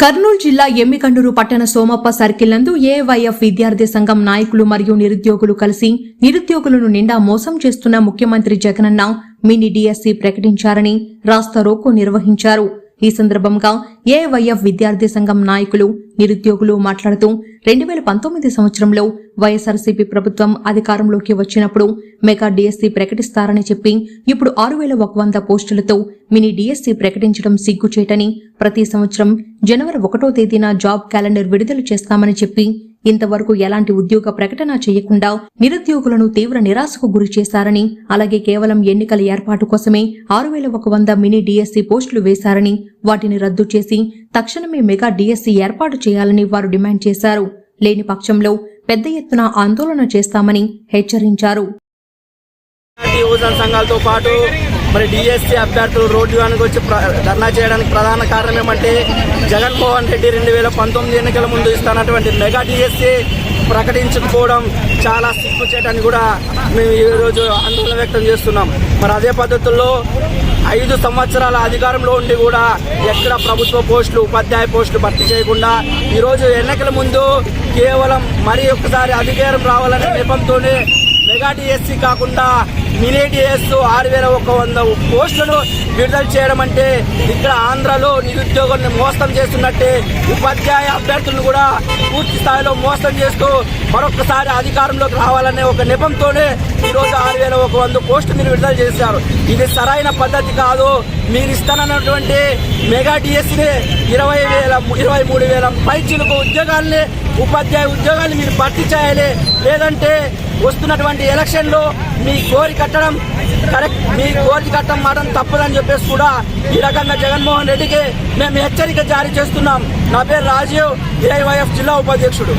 కర్నూలు జిల్లా ఎమ్మికండూరు పట్టణ సోమప్ప సర్కిల్ నందు ఏవైఎఫ్ విద్యార్థి సంఘం నాయకులు మరియు నిరుద్యోగులు కలిసి నిరుద్యోగులను నిండా మోసం చేస్తున్న ముఖ్యమంత్రి జగనన్న మినీ డిఎస్సి ప్రకటించారని రాస్తా రోకో నిర్వహించారు. ఈ సందర్భంగా ఏవైఎఫ్ విద్యార్థి సంఘం నాయకులు నిరుద్యోగులు మాట్లాడుతూ రెండు వేల పంతొమ్మిది సంవత్సరంలో వైఎస్ఆర్సీపీ ప్రభుత్వం అధికారంలోకి వచ్చినప్పుడు మెగా డిఎస్సి ప్రకటిస్తారని చెప్పి ఇప్పుడు ఆరు వేల ఒక వంద పోస్టులతో మినీ డిఎస్సి ప్రకటించడం సిగ్గుచేటని ప్రతి సంవత్సరం జనవరి ఒకటో తేదీన జాబ్ క్యాలెండర్ విడుదల చేస్తామని చెప్పి ఇంతవరకు ఎలాంటి ఉద్యోగ ప్రకటన చేయకుండా నిరుద్యోగులను తీవ్ర నిరాశకు గురి చేశారని అలాగే కేవలం ఎన్నికల ఏర్పాటు కోసమే ఆరు వేల ఒక వంద మినీ డిఎస్సి పోస్టులు వేశారని వాటిని రద్దు చేసి తక్షణమే మెగా డిఎస్సి ఏర్పాటు చేయాలని వారు డిమాండ్ చేశారు. లేని పక్షంలో పెద్ద ఎత్తున ఆందోళన చేస్తామని హెచ్చరించారు. సంఘాలతో పాటు మరి డిఎస్సీ అభ్యర్థులు రోడ్డు వెనక వచ్చి ప్ర- ధర్నా చేయడానికి ప్రధాన కారణం ఏమంటే జగన్మోహన్ రెడ్డి రెండు వేల పంతొమ్మిది ఎన్నికల ముందు ఇస్తున్నటువంటి మెగా డిఎస్సీ ప్రకటించకపోవడం చాలా సిగ్గుచేటని కూడా మేము ఈరోజు ఆందోళన వ్యక్తం చేస్తున్నాం. మరి అదే పద్ధతుల్లో ఐదు సంవత్సరాల అధికారంలో ఉండి కూడా ఎక్కడ ప్రభుత్వ పోస్టులు ఉపాధ్యాయ పోస్టులు భర్తీ చేయకుండా ఈరోజు ఎన్నికల ముందు కేవలం మరి ఒక్కసారి అధికారం రావాలనే నెపంతోనే మెగా డిఎస్సీ కాకుండా మినీ డిఎస్ ఆరు వేల ఒక వంద పోస్టులను విడుదల చేయడం అంటే ఇక్కడ ఆంధ్రలో నిరుద్యోగులను మోసం చేస్తున్నట్టే ఉపాధ్యాయ అభ్యర్థులను కూడా పూర్తి స్థాయిలో మోసం చేస్తూ మరొకసారి అధికారంలోకి రావాలనే ఒక నెపంతోనే ఈరోజు ఆరు వేల ఒక వంద పోస్టు మీరు విడుదల చేశారు. ఇది సరైన పద్ధతి కాదు. మీరు ఇస్తానన్నటువంటి మెగా డిఎస్సిని ఇరవై వేల ఇరవై మూడు వేల పైచీలకు ఉద్యోగాల్ని ఉపాధ్యాయ ఉద్యోగాల్ని మీరు భర్తీ చేయాలి. లేదంటే వస్తున్నటువంటి ఎలక్షన్లో మీ కోరి కట్టడం కరెక్ట్ మీ కోరి కట్టడం మాట తప్పదని చెప్పేసి కూడా ఈ రకంగా జగన్మోహన్ రెడ్డికి మేము హెచ్చరిక జారీ చేస్తున్నాం. నా పేరు రాజీవ్ ఏఐవైఎఫ్ జిల్లా ఉపాధ్యక్షుడు.